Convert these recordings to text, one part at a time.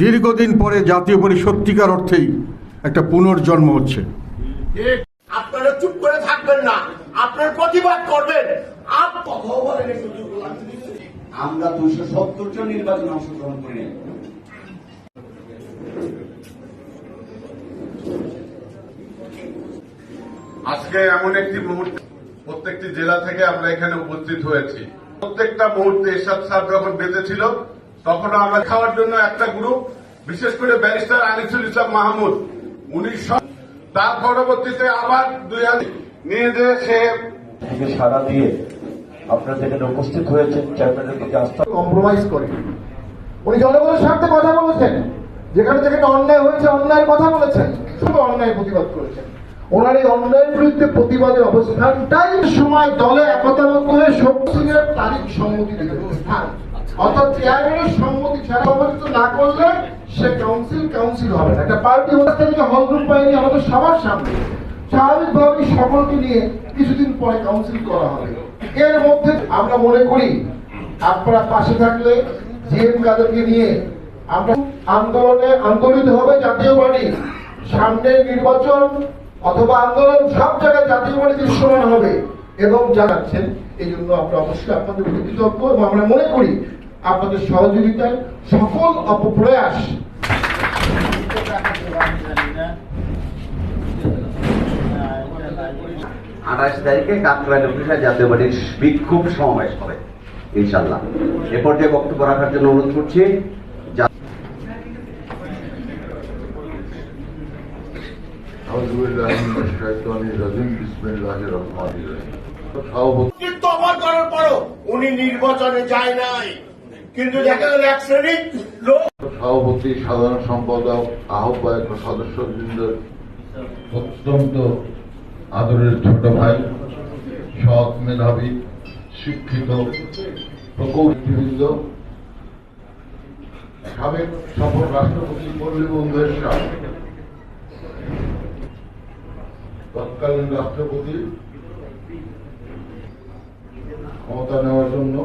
দীর্ঘদিন পরে জাতীয় পরি সত্যিকার অর্থেই একটা পুনর্জন্ম হচ্ছে। আপনারা চুপ করে থাকবেন না। আপনার প্রতিবাদ করবেন। আমরা দুশো সত্তর জন নির্বাচনে অংশগ্রহণ করি আজকে এমন একটি মুহূর্ত প্রত্যেকটি জেলা থেকে আমরা এখানে উপস্থিত হয়েছি। প্রত্যেকটা মুহূর্তে এরশাদ স্যার যখন বেঁচে ছিল তখন আমরা খাওয়ার জন্য একটা গ্রুপ বিশেষ করে ব্যারিস্টার আনিসুল ইসলাম মাহমুদ। উনি তার পরবর্তীতে আবার দুই হাজার নিয়ে যে সে থেকে সাড়া দিয়ে আপনারা যেখানে উপস্থিত হয়েছেন চেয়ারম্যানের প্রতি আস্থা কম্প্রোমাইজ করে। উনি জনগণের স্বার্থে কথা বলেছেন। যেখানে যেখানে অন্যায় হয়েছে অন্যায়ের কথা বলেছেন। শুধু অন্যায় প্রতিবাদ করেছেন। ওনার এই অন্যায়ের বিরুদ্ধে প্রতিবাদের অবস্থানটাই সময় দলে একতাবদ্ধ হয়ে শক্তি সিং এর তারিখ সম্মতি দিতে স্থান। অর্থাৎ চেয়ারম্যানের সম্মতি ছাড়া না করলে সে কাউন্সিল কাউন্সিল হবে না। একটা পার্টি থেকে পাইনি আমাদের সবার সামনে। স্বাভাবিকভাবে সকলকে নিয়ে কিছুদিন পরে কাউন্সিল করা হবে। এর মধ্যে আমরা মনে করি, আপনারা পাশে থাকলে জিএম কাদেরকে নিয়ে আমরা আন্দোলনে আন্দোলিত হবে জাতীয় পার্টি। সামনের নির্বাচন অথবা আন্দোলন সব জায়গায় জাতীয় পার্টি দৃশ্যমান হবে এবং জানাচ্ছেন এই জন্য আমরা অবশ্যই আপনাদের কৃতজ্ঞ এবং আমরা মনে করি আপনাদের সহযোগিতায় সকল অপপ্রয়াস। আঠাশ তারিখে কাকরাইল অফিসে জাতীয় পার্টির বিক্ষোভ সমাবেশ হবে ইনশাল্লাহ এ পর্যায়ে বক্তব্য রাখার জন্য অনুরোধ করছি কিন্তু অবাক করার পরও উনি নির্বাচনে যায় নাই। কিন্তু এক শ্রেণির লোক। সভাপতি, সাধারণ সম্পাদক, আহ্বায়ক ও সদস্যবৃন্দ অত্যন্ত আদরের ছোট ভাই, সৎ মেধাবী, শিক্ষিত প্রকৌশলীবৃন্দ সাবেক সফল রাষ্ট্রপতি মুরলী বন্ধুয়ের সাহ তৎকালীন রাষ্ট্রপতি, ক্ষমতা নেওয়ার জন্য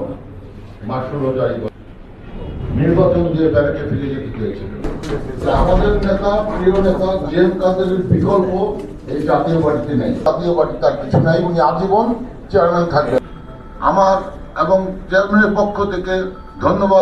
মাসুলও জারি নির্বাচন দিয়ে ব্যারেকে ফিরে যেতে চেয়েছিল আমাদের নেতা, প্রিয় নেতা, জেম কাদের বিকল্প এই জাতীয় পার্টিতে নেই। জাতীয় পার্টি তার কিছু নাই, উনি আজীবন চেয়ারম্যান থাকবেন। আমার এবং চেয়ারম্যানের পক্ষ থেকে ধন্যবাদ।